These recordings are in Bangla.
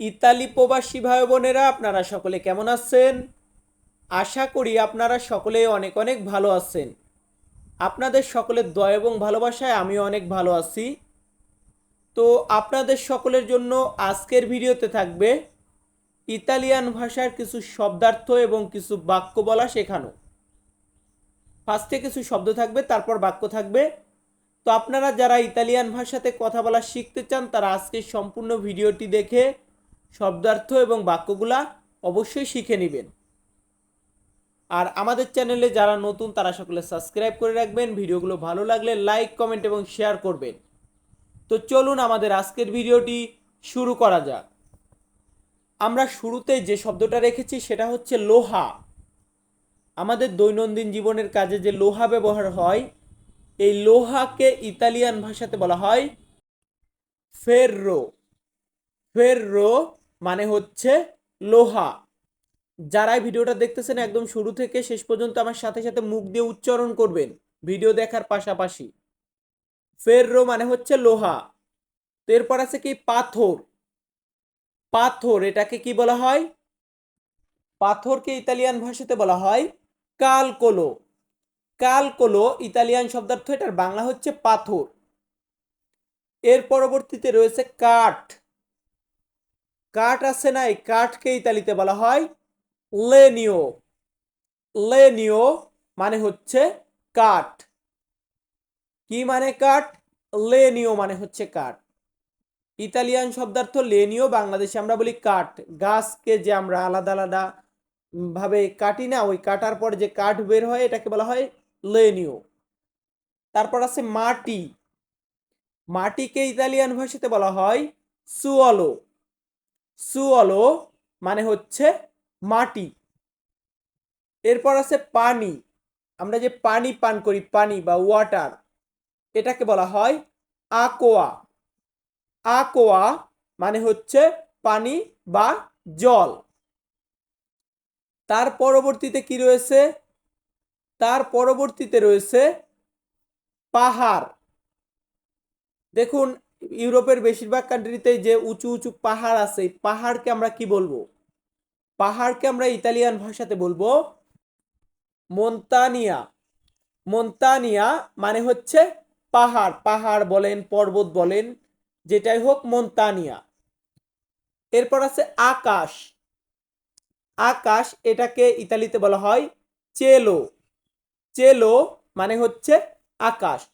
ইতালি প্রবাসী ভাই বোনেরা, আপনারা সকলে কেমন আছেন? আশা করি আপনারা সকলে অনেক অনেক ভালো আছেন। আপনাদের সকলের দয়া এবং ভালোবাসায় আমিও অনেক ভালো আছি। তো আপনাদের সকলের জন্য আজকের ভিডিওতে থাকবে ইতালিয়ান ভাষার কিছু শব্দার্থ এবং কিছু বাক্য বলা শেখানো। ফার্স্টে কিছু শব্দ থাকবে, তারপর বাক্য থাকবে। তো আপনারা যারা ইতালিয়ান ভাষাতে কথা বলা শিখতে চান, তারা আজকের সম্পূর্ণ ভিডিওটি দেখে শব্দার্থ এবং বাক্যগুলা অবশ্যই শিখে নেবেন। আর আমাদের চ্যানেলে যারা নতুন, তারা সকলে সাবস্ক্রাইব করে রাখবেন। ভিডিওগুলো ভালো লাগলে লাইক, কমেন্ট এবং শেয়ার করবেন। তো চলুন আমাদের আজকের ভিডিওটি শুরু করা যাক। আমরা শুরুতে যে শব্দটা রেখেছি, সেটা হচ্ছে লোহা। আমাদের দৈনন্দিন জীবনের কাজে যে লোহা ব্যবহার হয়, এই লোহাকে ইতালিয়ান ভাষাতে বলা হয় ফেররো। ফেররো মানে হচ্ছে লোহা। যারা ভিডিওটা দেখতেছেন একদম শুরু থেকে শেষ পর্যন্ত আমার সাথে সাথে মুখ দিয়ে উচ্চারণ করবেন, ভিডিও দেখার পাশাপাশি। ফেররো মানে হচ্ছে লোহা। তো এরপর আছে কি? পাথর। পাথর, এটাকে কি বলা হয়? পাথরকে ইতালিয়ান ভাষাতে বলা হয় কালকোলো। কালকোলো, ইতালিয়ান শব্দার্থ এটার বাংলা হচ্ছে পাথর। এর পরবর্তীতে রয়েছে কাঠ। কাঠ আছে না, এই কাঠকে ইতালিতে বলা হয় লেনিও। লেনিও মানে হচ্ছে কাঠ। কি মানে কাঠ? লেনিও মানে হচ্ছে কাঠ। ইতালিয়ান শব্দার্থ লেনিও, বাংলাদেশে আমরা বলি কাঠ। গাছকে যে আমরা আলাদা আলাদা ভাবে কাটি না, ওই কাটার পর যে কাঠ বের হয়, এটাকে বলা হয় লেনিও। তারপর আছে মাটি। মাটিকে ইতালিয়ান ভাষাতে বলা হয় সুয়ালো সুয়ালো মানে হচ্ছে মাটি। এরপর আছে পানি। আমরা যে পানি পান করি, পানি বা ওয়াটার এটাকে বলা হয় আকোয়া আকোয়া মানে হচ্ছে পানি বা জল। তার পরবর্তীতে কি রয়েছে? তার পরবর্তীতে রয়েছে পাহাড়। দেখুন ইউরোপের বেশিরভাগ কান্ট্রিতে যে উঁচু উঁচু পাহাড় আছে পাহাড়কে আমরা কি বলব? পাহাড়কে আমরা ইতালিয়ান ভাষাতে বলব মন্তানিয়া। মন্তানিয়া মানে হচ্ছে পাহাড়। পাহাড় বলেন, পর্বত বলেন, যেটাই হোক মন্তানিয়া। এরপর আছে আকাশ। আকাশ এটাকে ইতালিতে বলা হয় চেলো। চেলো মানে হচ্ছে আকাশ।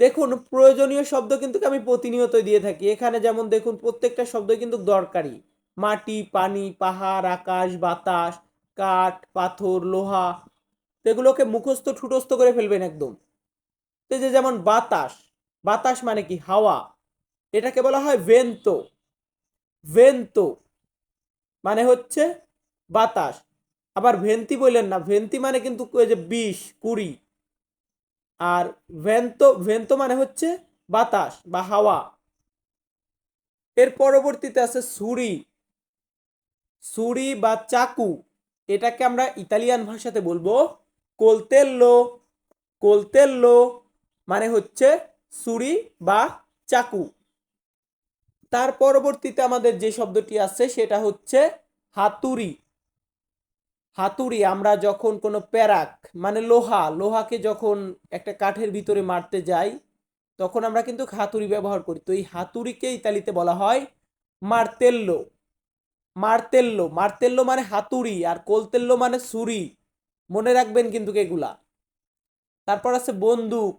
দেখুন, প্রয়োজনীয় শব্দ কিন্তু আমি প্রতিনিয়ত দিয়ে থাকি। এখানে যেমন দেখুন, প্রত্যেকটা শব্দ কিন্তু দরকারি। মাটি, পানি, পাহাড়, আকাশ, বাতাস, কাঠ, পাথর, লোহা, এগুলোকে মুখস্থ, ঠুটস্থ করে ফেলবেন একদম। তো যে যেমন বাতাস বাতাস মানে কি? হাওয়া। এটাকে বলা হয় ভেন্তো। ভেন্তো মানে হচ্ছে বাতাস। আবার ভেন্তি বললেন না, ভেন্তি মানে কিন্তু যে বিষ, কুড়ি। আর ভেন্তো ভেন্তো মানে হচ্ছে বাতাস বা হাওয়া। এর পরবর্তীতে আছে সুরি সুরি বা চাকু, এটাকে আমরা ইতালিয়ান ভাষাতে বলব কোলতেল্লো। কোলতেল্লো মানে হচ্ছে সুরি বা চাকু। তার পরবর্তীতে আমাদের যে শব্দটি আছে সেটা হচ্ছে হাতুড়ি। হাতুড়ি, আমরা যখন কোনো প্যারাক মানে লোহা, লোহাকে যখন একটা কাঠের ভিতরে মারতে যাই, তখন আমরা কিন্তু হাতুড়ি ব্যবহার করি। তো এই হাতুড়িকে ইতালিতে বলা হয় মার্তেল্লো। মার্তেল্লো মার্তেল্লো মানে হাতুড়ি আর কোলতেল্লো মানে ছুরি। মনে রাখবেন কিন্তু এগুলা। তারপর আছে বন্দুক।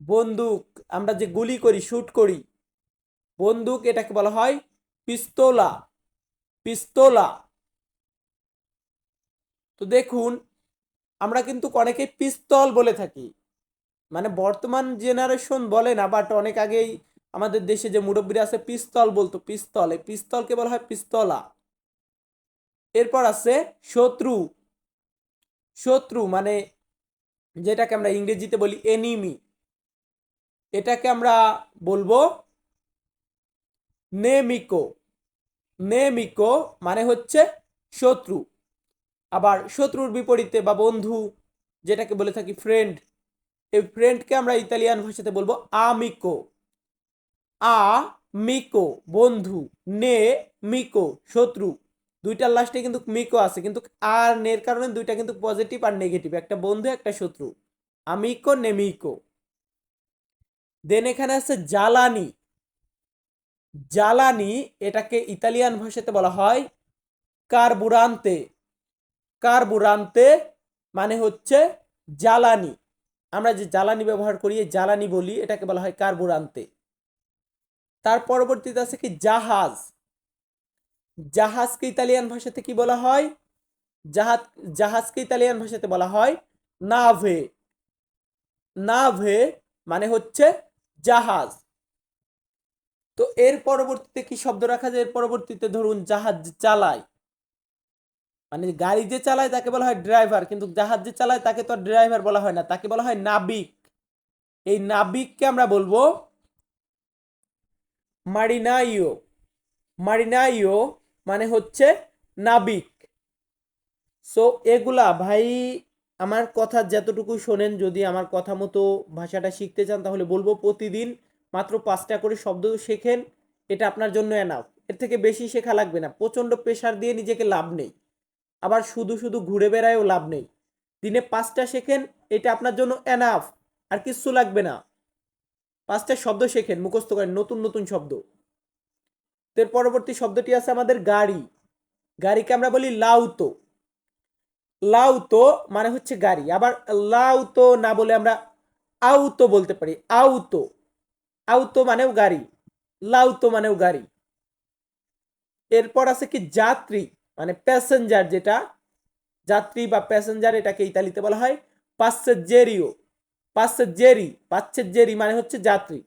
বন্দুক, আমরা যে গুলি করি শ্যুট করি, বন্দুক এটাকে বলা হয় পিস্তোলা। পিস্তোলা। তো দেখুন, আমরা কিন্তু অনেকে পিস্তল বলে থাকি। মানে বর্তমান জেনারেশন বলে না বাট অনেক আগেই আমাদের দেশে যে মুরব্বীরা আছে, পিস্তল বলতো, পিস্তল। এই পিস্তলকে বলা হয় পিস্তলা। এরপর আছে শত্রু। শত্রু মানে যেটাকে আমরা ইংরেজিতে বলি এনিমি এটাকে আমরা বলব নেমিকো। নেমিকো মানে হচ্ছে শত্রু। আবার শত্রুর বিপরীতে বা বন্ধু, যেটাকে বলে থাকি ফ্রেন্ড এই ফ্রেন্ডকে আমরা ইতালিয়ান ভাষাতে বলব আমিকো আ মিকো বন্ধু, নে মিকো শত্রু, দুইটার লাস্টে কিন্তু মিকো আছে, কিন্তু আর নের কারণে দুইটা কিন্তু পজিটিভ আর নেগেটিভ একটা বন্ধু, একটা শত্রু। আমিকো নেমিকো দেন এখানে আছে জ্বালানি। জ্বালানি, এটাকে ইতালিয়ান ভাষাতে বলা হয় কার্বুরান্তে কার্বুরান্তে মানে হচ্ছে জ্বালানি। আমরা যে জ্বালানি ব্যবহার করি জ্বালানি বলি, এটাকে বলা হয় কার্বুরান্তে। তার পরবর্তীতে আছে কি? জাহাজ। জাহাজকে ইতালিয়ান ভাষাতে কি বলা হয়? জাহাজ, জাহাজকে ইতালিয়ান ভাষাতে বলা হয় নাভে। নাভে মানে হচ্ছে জাহাজ। তো এর পরবর্তীতে কি শব্দ রাখা যায়? এর পরবর্তীতে ধরুন জাহাজ চালায়। মানে গাড়ি যে চালায় তাকে বলা হয় ড্রাইভার কিন্তু জাহাজ যে চালায় তাকে তো ড্রাইভার বলা হয় না, তাকে বলা হয় নাবিক। এই নাবিককে আমরা বলব মারিনাইও। মারিনাইও মানে হচ্ছে নাবিক। সো এগুলা ভাই, আমার কথা যতটুকু শোনেন, যদি আমার কথা মতো ভাষাটা শিখতে চান, তাহলে বলব প্রতিদিন মাত্র পাঁচটা করে শব্দ শেখেন, এটা আপনার জন্য এনাফ এর থেকে বেশি শেখা লাগবে না। প্রচণ্ড প্রেশার দিয়ে নিজেকে লাভ নেই। আবার শুধু শুধু ঘুরে বেড়ায়ও লাভ নেই। দিনে পাঁচটা শেখেন, এটা আপনার জন্য এনাফ আর কিচ্ছু লাগবে না। পাঁচটা শব্দ শেখেন, মুখস্থ করেন, নতুন নতুন শব্দ। এর পরবর্তী শব্দটি আছে আমাদের গাড়ি। গাড়িকে আমরা বলি লাউতো। লাউতো মানে হচ্ছে গাড়ি। আবার লাউতো না বলে আমরা আউতো বলতে পারি। আউতো। আউতো মানেও গাড়ি। লাউতো মানেও গাড়ি। এরপর আছে কি যাত্রী। মানে প্যাসেঞ্জার যেটা, যাত্রী বা প্যাসেঞ্জার এটাকে ইতালিতে বলা হয় পাসেজেরিও পাসেজেরি পাসেজেরি মানে হচ্ছে যাত্রী।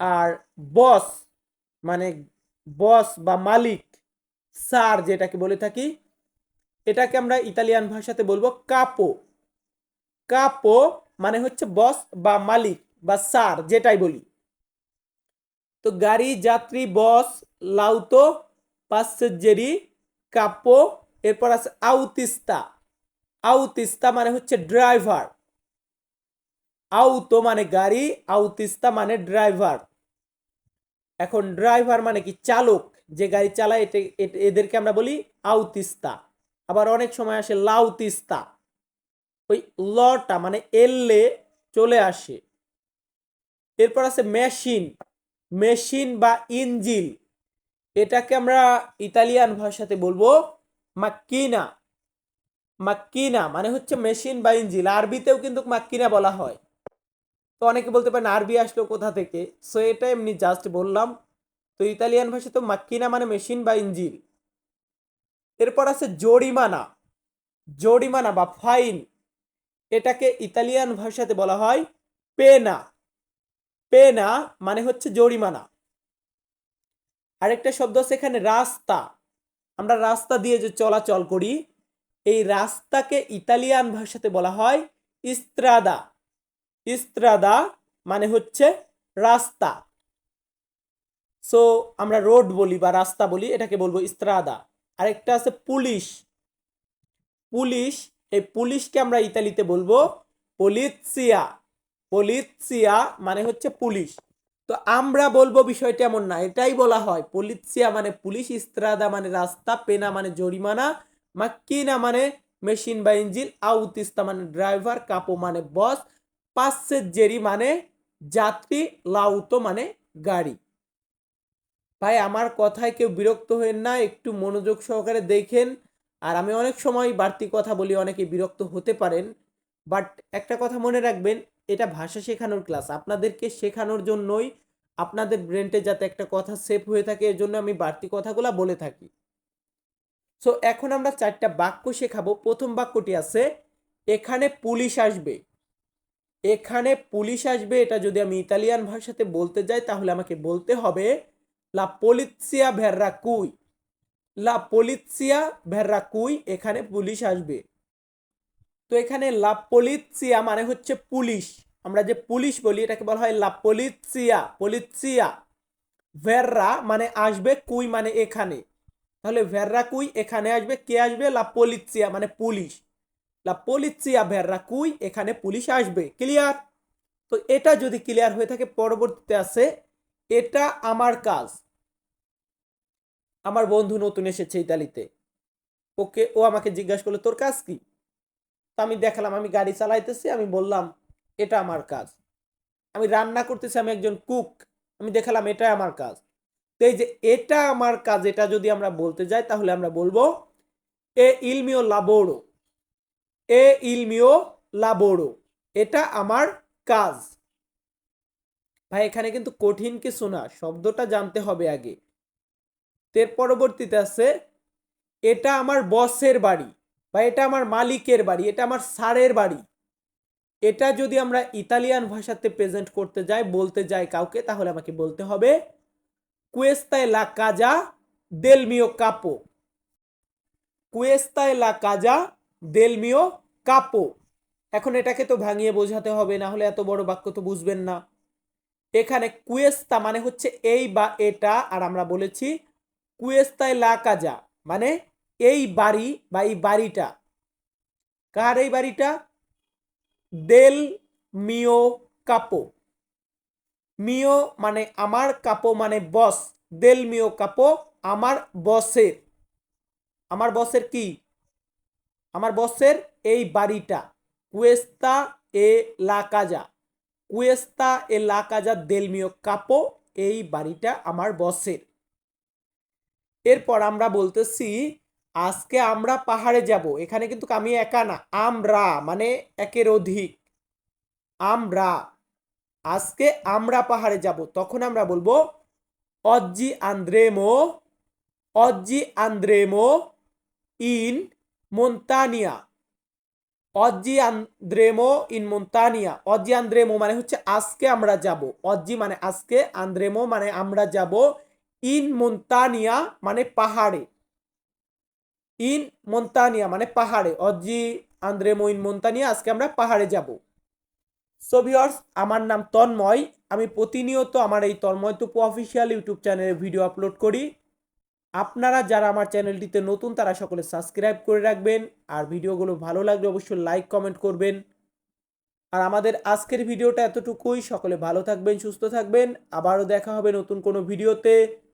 আর বস মানে বস বা মালিক সার যেটাকে বলে থাকি, এটাকে আমরা ইতালিয়ান ভাষাতে বলব কাপো কাপো মানে হচ্ছে বস বা মালিক বা সার যেটাই বলি। তো গাড়ি, যাত্রী বস লাউতো পাসেজেরি কাপো, এরপর আছে আউতিস্তা। আউতিস্তা মানে হচ্ছে ড্রাইভার। আউতো মানে গাড়ি, আউতিস্তা মানে ড্রাইভার। এখন ড্রাইভার মানে কি? চালক। যে গাড়ি চালায়, এটা এদেরকে আমরা বলি আউতিস্তা। আবার অনেক সময় আসে লাউতিস্তা। ওই লটা মানে এললে চলে আসে। এরপর আছে মেশিন। মেশিন বা ইঞ্জিল। এটাকে আমরা ইতালিয়ান ভাষাতে বলব মাক্কিনা। মাক্কিনা মানে হচ্ছে মেশিন বা ইঞ্জিল আরবিতেও কিন্তু মাক্কিনা বলা হয়। তো অনেকে বলতে পারেন আরবি আসলো কোথা থেকে? সো এটা এমনি জাস্ট বললাম। তো ইতালিয়ান ভাষা তো মাক্কিনা মানে মেশিন বা ইঞ্জিল এরপর আছে জরিমানা। জরিমানা বা ফাইন। এটাকে ইতালিয়ান ভাষাতে বলা হয় পেনা। পেনা মানে হচ্ছে জরিমানা। আরেকটা শব্দ আছে এখানে, রাস্তা। আমরা রাস্তা দিয়ে যে চলাচল করি, এই রাস্তাকে ইতালিয়ান ভাষাতে বলা হয় ইস্ত্রাদা। ইস্ত্রাদা মানে হচ্ছে রাস্তা। সো আমরা রোড বলি বা রাস্তা বলি, এটাকে বলব ইস্ত্রাদা। আরেকটা আছে পুলিশ। পুলিশ, এই পুলিশকে আমরা ইতালিতে বলব পলিৎসিয়া পলিৎসিয়া মানে হচ্ছে পুলিশ। তো আমরা বলব বিষয়টা এমন না, এটাই বলা হয়। পলিৎসিয়া মানে পুলিশ, ইস্ত্রাদা মানে রাস্তা, পেনা মানে জরিমানা, মাক্কিনা মানে মেশিন বা ইঞ্জিল আউতিস্তা মানে ড্রাইভার, কাপো মানে বস পাসেজেরি মানে যাত্রী, লাউতো মানে গাড়ি। ভাই, আমার কথায় কেউ বিরক্ত হবেন না, একটু মনোযোগ সহকারে দেখেন। আর আমি অনেক সময় বাড়তি কথা বলি, অনেকে বিরক্ত হতে পারেন। বাট একটা কথা মনে রাখবেন এটা ভাষা শেখানোর ক্লাস আপনাদেরকে শেখানোর জন্যই আপনাদের ব্রেনটে যাতে একটা কথা সেভ হয়ে থাকে, এর জন্য আমি বাড়তি কথাগুলো বলে থাকি। সো এখন আমরা চারটা বাক্য শেখাবো। প্রথম বাক্যটি আছে, এখানে পুলিশ আসবে। এখানে পুলিশ আসবে, এটা যদি আমি ইতালিয়ান ভাষাতে বলতে যাই, তাহলে আমাকে বলতে হবে, লা পলিৎসিয়া ভেররা কুই। লা পলিৎসিয়া ভেররা কুই, এখানে পুলিশ আসবে। তো এখানে লা পলিৎসিয়া মানে হচ্ছে পুলিশ। আমরা যে পুলিশ বলি, এটাকে বলা হয় লা পলিৎসিয়া ভেররা মানে আসবে কুই মানে এখানে। তাহলে ভেররা কুই, এখানে আসবে, কে আসবে? লা পলিৎসিয়া মানে পুলিশ। লা পলিৎসিয়া, ভেররা কুই, এখানে পুলিশ আসবে। ক্লিয়ার? তো এটা যদি ক্লিয়ার হয়ে থাকে, পরবর্তীতে আছে, এটা আমার কাজ। আমার বন্ধু নতুন এসেছে ইতালিতে। ওকে, ও আমাকে জিজ্ঞাসা করল, তোর কাজ কি? তা আমি দেখালাম, আমি গাড়ি চালাইতেছি, আমি বললাম, এটা আমার কাজ। আমি রান্না করতেছি, আমি একজন কুক, আমি দেখালাম এটা আমার কাজ। তো এই যে, এটা আমার কাজ, এটা যদি আমরা বলতে যাই, তাহলে আমরা বলব, এ ইলমিও লাবোড়ো এ ইলমিও লাবোড়ো এটা আমার কাজ। ভাই, এখানে কিন্তু কঠিন কিছু না, শব্দটা জানতে হবে আগে। এর পরবর্তীতে আছে, এটা আমার বসের বাড়ি। বা এটা আমার মালিকের বাড়ি, এটা আমার সারের বাড়ি, এটা যদি আমরা ইতালিয়ান ভাষাতে প্রেজেন্ট করতে যাই, বলতে যাই কাউকে, তাহলে আমাকে বলতে হবে কুয়েস্তায় লা কাজা দেলমিও কাপো কুয়েস্তায় লা কাজা দেলমিও কাপো এখন এটাকে তো ভাঙিয়ে বোঝাতে হবে, না হলে এত বড় বাক্য তো বুঝবেন না। এখানে কুয়েস্তা মানে হচ্ছে এই বা এটা, আর আমরা বলেছি কুয়েস্তায় লা কাজা মানে এই বাড়ি বা এই বাড়িটা, কার এই বাড়িটা? দেল মিও কাপো। মিও মানে আমার, কাপো মানে বস। দেল মিও কাপো আমার বসের। আমার বসের কি? আমার বসের এই বাড়িটা। কুয়েস্তা এ লা কাজা। কুয়েস্তা এ লা কাজা দেল মিও কাপো এই বাড়িটা আমার বসের। এরপর আমরা বলতেছি আজকে আমরা পাহাড়ে যাব। এখানে কিন্তু আমি একা না, আমরা মানে একের অধিক। আমরা, আজকে আমরা পাহাড়ে যাব, তখন আমরা বলব, অজ্জি আন্দ্রেমো অজ্জি আন্দ্রেমো ইন মন্তানিয়া। অজ্জি আন্দ্রেমো ইন মন্তানিয়া। অজ্জি আন্দ্রেমো মানে হচ্ছে আজকে আমরা যাব। অজ্জি মানে আজকে, আন্দ্রেমো মানে আমরা যাব ইন মন্তানিয়া মানে পাহাড়ে। ইন মন্তানিয়া মানে পাহাড়ে। অজ্জি আন্দ্রে ইন মন্তানিয়া, আজকে আমরা পাহাড়ে যাব। সো ভিউয়ার্স আমার নাম তন্ময়। আমি প্রতিনিয়ত আমার এই তন্ময় টুপু অফিসিয়াল ইউটিউব চ্যানেলে ভিডিও আপলোড করি। আপনারা যারা আমার চ্যানেলটিতে নতুন, তারা সকলে সাবস্ক্রাইব করে রাখবেন। আর ভিডিওগুলো ভালো লাগলে অবশ্যই লাইক কমেন্ট করবেন। আর আমাদের আজকের ভিডিওটা এতটুকুই। সকলে ভালো থাকবেন, সুস্থ থাকবেন। আবারও দেখা হবে নতুন কোনো ভিডিওতে